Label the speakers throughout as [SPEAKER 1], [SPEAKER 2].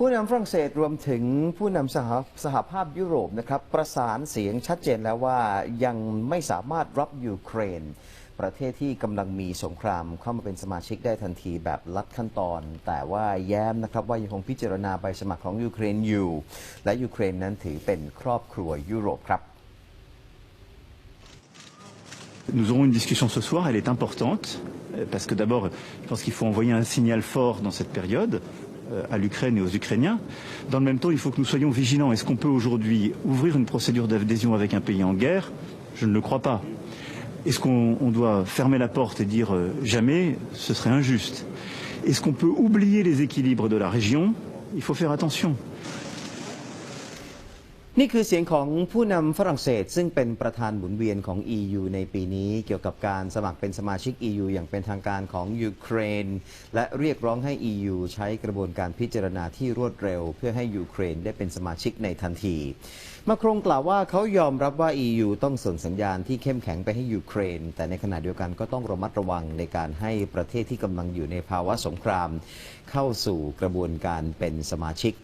[SPEAKER 1] ผู้นำฝรั่งเศสรวมถึงผู้นำสหสหภาพยุโรปนะครับประสานเสียงชัดเจนแล้วว่ายังไม่สามารถรับยูเครน ประเทศที่กำลังมีสงครามเข้ามาเป็นสมาชิกได้ทันทีแบบลัดขั้นตอน แต่ว่าแย้มนะครับว่ายังคงพิจารณาใบสมัครของยูเครนอยู่ และยูเครนนั้นถือเป็นครอบครัวยุโรปครับ
[SPEAKER 2] Nous aurons une discussion ce soir, elle est importante, parce que d'abord, je pense qu'il faut envoyer un signal fort dans cette période à l'Ukraine et aux Ukrainiens. Dans le même temps, il faut que nous soyons vigilants. Est-ce qu'on peut aujourd'hui ouvrir une procédure d'adhésion avec un pays en guerre? Je ne le crois pas. Est-ce qu'on on doit fermer la porte et dire euh, jamais? Ce serait injuste. Est-ce qu'on peut oublier les équilibres de la région? Il faut faire attention.
[SPEAKER 1] นี่คือเสียงของผู้นำฝรั่งเศส ซึ่งเป็นประธานหมุนเวียนของ EU ในปีนี้เกี่ยวกับการสมัครเป็นสมาชิก EU อย่างเป็นทางการของยูเครน และเรียกร้องให้ EU ใช้กระบวนการพิจารณาที่รวดเร็ว เพื่อให้ยูเครนได้เป็นสมาชิกในทันที มาครงกล่าวว่าเขายอมรับว่า EU ต้องส่งสัญญาณที่เข้มแข็งไปให้ยูเครน แต่ในขณะเดียวกันก็ต้องระมัดระวังในการให้ประเทศที่กำลังอยู่ในภาวะสงคราม เข้าสู่กระบวนการเป็นสมาชิก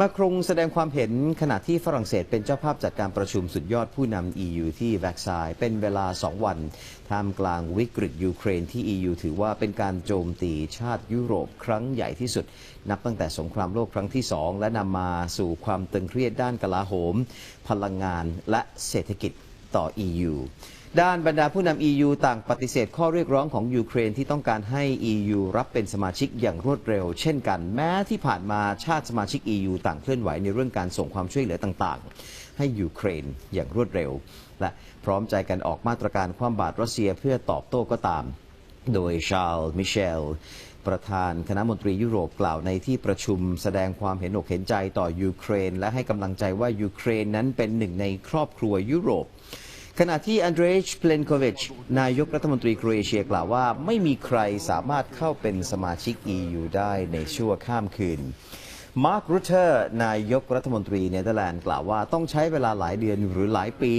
[SPEAKER 1] มาครงแสดงความเห็นขณะที่ฝรั่งเศสเป็นเจ้าภาพจัดการประชุมสุดยอดผู้นำ EU ที่แวร์ซายเป็นเวลา 2 วัน ท่ามกลางวิกฤตยูเครนที่ EU ถือว่าเป็นการโจมตีชาติยุโรปครั้งใหญ่ที่สุด นับตั้งแต่สงครามโลกครั้งที่ 2 และนำมาสู่ความตึงเครียดด้านกลาโหม พลังงานและเศรษฐกิจ ต่อ EU ด้านบรรดาผู้นำ EU ต่างปฏิเสธข้อเรียกร้องของยูเครนที่ต้องการให้ EU รับเป็นสมาชิกอย่างรวดเร็ว เช่นกัน แม้ที่ผ่านมาชาติสมาชิก EU ต่างเคลื่อนไหวในเรื่องการส่งความช่วยเหลือต่างๆ ให้ยูเครนอย่างรวดเร็ว และพร้อมใจกันออกมาตรการคว่ำบาตรรัสเซียเพื่อตอบโต้ก็ตาม โดยชาล์มิเชลประธานคณะมนตรียุโรปกล่าวในที่ประชุมแสดงความเห็นอกเห็นใจต่อยูเครน และให้กำลังใจว่ายูเครนนั้นเป็นหนึ่งในครอบครัวยุโรป ขณะที่อันเดรชเพลนโควิชนายกรัฐมนตรีโครเอเชียกล่าวว่าไม่มีใครสามารถเข้าเป็นสมาชิก EU ได้ในชั่วข้ามคืน มาร์ครูเตอร์ นายกรัฐมนตรีเนเธอร์แลนด์กล่าวว่าต้องใช้เวลาหลายเดือนหรือหลายปี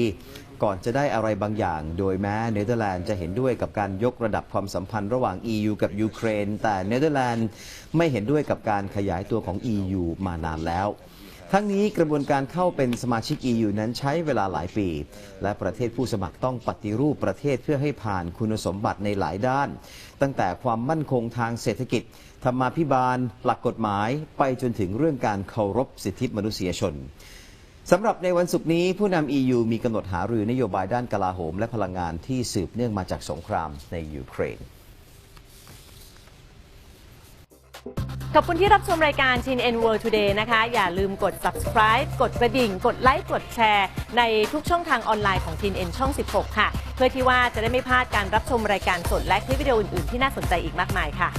[SPEAKER 1] ก่อนจะได้อะไรบางอย่าง โดยแม้เนเธอร์แลนด์จะเห็นด้วยกับการยกระดับความสัมพันธ์ระหว่าง EU กับยูเครน แต่เนเธอร์แลนด์ไม่เห็นด้วยกับการขยายตัวของ EU มานานแล้ว ทั้งนี้กระบวนการเข้าเป็นสมาชิก EU นั้นใช้เวลาหลายปี และประเทศผู้สมัครต้องปฏิรูปประเทศเพื่อให้ผ่านคุณสมบัติในหลายด้าน ตั้งแต่ความมั่นคงทางเศรษฐกิจ ธรรมาภิบาล หลักกฎหมาย ไปจนถึงเรื่องการเคารพสิทธิมนุษยชนสำหรับในวันศุกร์นี้ผู้นำ EU มีกำหนดหารือนโยบายด้านกลาโหม และพลังงานที่สืบเนื่องมาจากสงครามในยูเครน
[SPEAKER 3] ขอบคุณที่รับชมรายการ TNN World Today นะคะ อย่าลืมกด subscribe กดกระดิ่ง กดไลค์ กดแชร์ ในทุกช่องทางออนไลน์ของ TNN ช่อง 16 ค่ะ เพื่อที่ว่าจะได้ไม่พลาดการรับชมรายการสดและคลิปวิดีโออื่นๆ ที่น่าสนใจอีกมากมายค่ะ